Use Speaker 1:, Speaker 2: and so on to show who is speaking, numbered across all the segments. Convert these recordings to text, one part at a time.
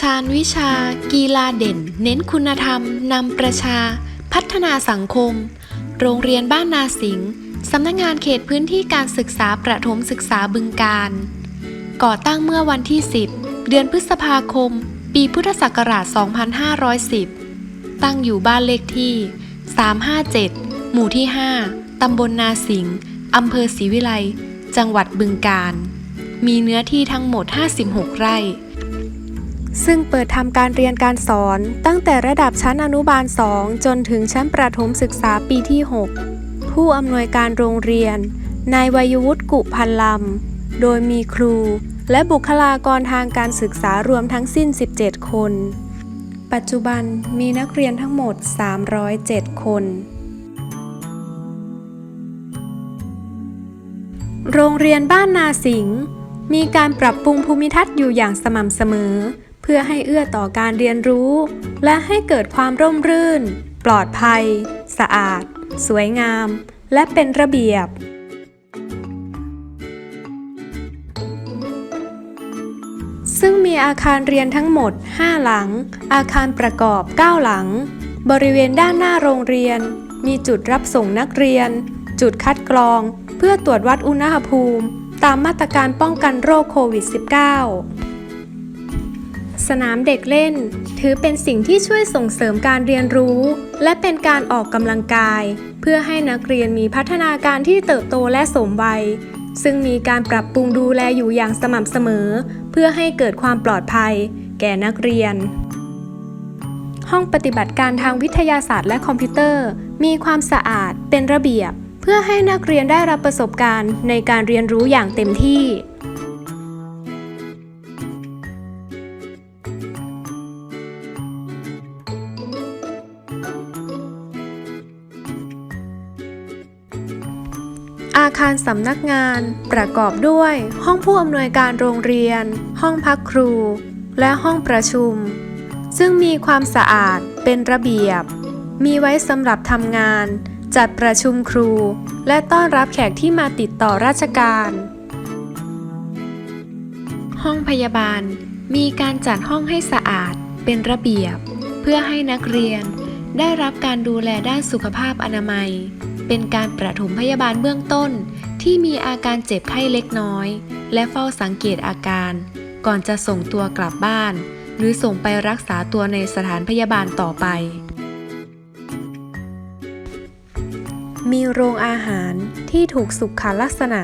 Speaker 1: ชาญวิชา กีฬาเด่น เน้นคุณธรรม นำประชา พัฒนาสังคม โรงเรียนบ้านนาสิงห์สำนักงานเขตพื้นที่การศึกษาประถมศึกษาบึงการ ก่อตั้งเมื่อวันที่ 10 เดือนพฤษภาคม ปีพุทธศักราช 2510 ตั้งอยู่บ้านเลขที่ 357 หมู่ที่ 5 ตำบลนาสิงห์อำเภอศรีวิไล จังหวัดบึงการ มีเนื้อที่ทั้งหมด 56 ไร่ ซึ่งเปิดทำการเรียนการสอนตั้งแต่ระดับชั้นอนุบาล 2 จนถึงชั้นประถมศึกษาปีที่ 6 ผู้อำนวยการโรงเรียน นายวัยวุฒิกุพันลำ โดยมีครู และบุคลากรทางการศึกษารวมทั้งสิ้น 17 คน ปัจจุบันมีนักเรียนทั้งหมด 307 คนโรงเรียนบ้านนาสิงห์มีการปรับปรุงภูมิทัศน์อยู่อย่างสม่ำเสมอ พื่อให้เอื้อต่อการเรียนรู้ และให้เกิดความร่มรื่น ปลอดภัย สะอาด สวยงาม และเป็นระเบียบ ซึ่งมีอาคารเรียนทั้งหมด 5 หลัง อาคารประกอบ 9 หลัง บริเวณด้านหน้าโรงเรียน มีจุดรับส่งนักเรียน จุดคัดกรอง เพื่อตรวจวัดอุณหภูมิ ตามมาตรการป้องกันโรคโควิด -19 สนามเด็กเล่น ถือเป็นสิ่งที่ช่วยส่งเสริมการเรียนรู้ และเป็นการออกกำลังกาย เพื่อให้นักเรียนมีพัฒนาการที่เติบโตและสมวัย ซึ่งมีการปรับปรุงดูแลอยู่อย่างสม่ำเสมอ เพื่อให้เกิดความปลอดภัย แก่นักเรียน ห้องปฏิบัติการทางวิทยาศาสตร์และคอมพิวเตอร์ มีความสะอาดเป็นระเบียบ เพื่อให้นักเรียนได้รับประสบการณ์ในการเรียนรู้อย่างเต็มที่ อาคารสำนักงาน ประกอบด้วย ห้องผู้อำนวยการโรงเรียน ห้องพักครู และห้องประชุม ซึ่งมีความสะอาดเป็นระเบียบ มีไว้สำหรับทำงาน จัดประชุมครู และต้อนรับแขกที่มาติดต่อราชการ ห้องพยาบาล มีการจัดห้องให้สะอาดเป็นระเบียบ เพื่อให้นักเรียนได้รับการดูแลด้านสุขภาพอนามัย เป็นการประถมพยาบาลเบื้องต้น ที่มีอาการเจ็บไข้เล็กน้อย และเฝ้าสังเกตอาการ ก่อนจะส่งตัวกลับบ้าน หรือส่งไปรักษาตัวในสถานพยาบาลต่อไป มีโรงอาหารที่ถูกสุขลักษณะ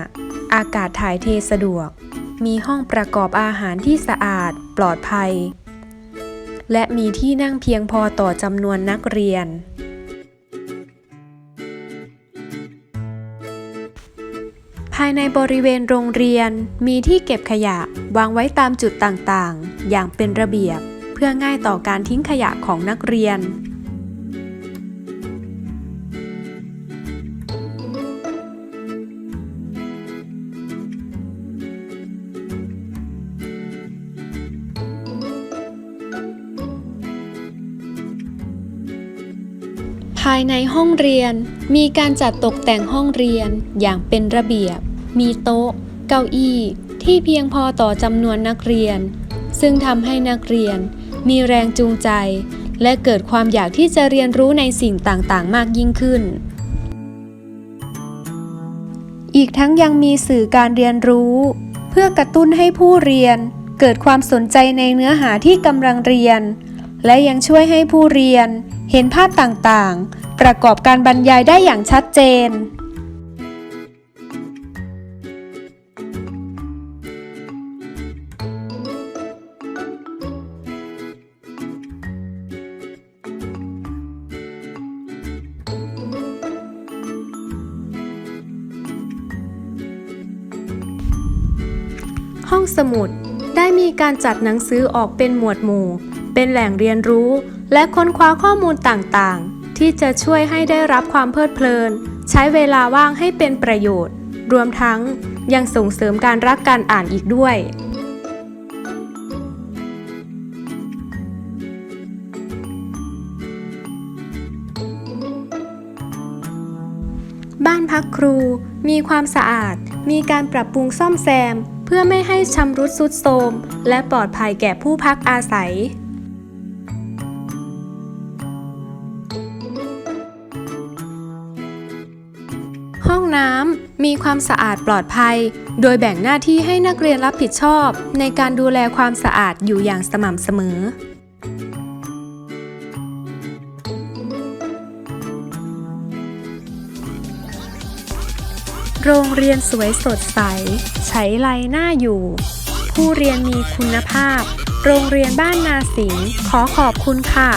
Speaker 1: อากาศถ่ายเทสะดวก มีห้องประกอบอาหารที่สะอาดปลอดภัย และมีที่นั่งเพียงพอต่อจำนวนนักเรียน ภายในบริเวณโรงเรียนมีที่เก็บขยะวางไว้ตามจุดต่างๆ อย่างเป็นระเบียบ เพื่อง่ายต่อการทิ้งขยะของนักเรียน ภายในห้องเรียน มีการจัดตกแต่งห้องเรียนอย่างเป็นระเบียบ มีโต๊ะ เก้าอี้ ที่เพียงพอต่อจำนวนนักเรียน ซึ่งทำให้นักเรียน มีแรงจูงใจ และเกิดความอยากที่จะเรียนรู้ในสิ่งต่างๆ มากยิ่งขึ้น อีกทั้งยังมีสื่อการเรียนรู้ เพื่อกระตุ้นให้ผู้เรียน เกิดความสนใจในเนื้อหาที่กำลังเรียน และยังช่วยให้ผู้เรียน เห็นภาพต่างๆ ประกอบการบรรยายได้อย่างชัดเจน ห้องสมุดได้มีการจัดหนังสือออกเป็นหมวดหมู่ เป็นแหล่งเรียนรู้ และค้นคว้าข้อมูลต่างๆ ที่จะช่วยให้ได้รับความเพลิดเพลิน ใช้เวลาว่างให้เป็นประโยชน์ รวมทั้งยังส่งเสริมการรักการอ่านอีกด้วย บ้านพักครูมีความสะอาด มีการปรับปรุงซ่อมแซม เพื่อไม่ให้ชำรุดทรุดโทรมและปลอดภัยแก่ผู้พักอาศัย มีความสะอาดปลอดภัย โดยแบ่งหน้าที่ให้นักเรียนรับผิดชอบ ในการดูแลความสะอาดอยู่อย่างสม่ำเสมอ โรงเรียนสวยสดใส ใช้ไรหน้าอยู่ ผู้เรียนมีคุณภาพ โรงเรียนบ้านนาสิงขอขอบคุณค่ะ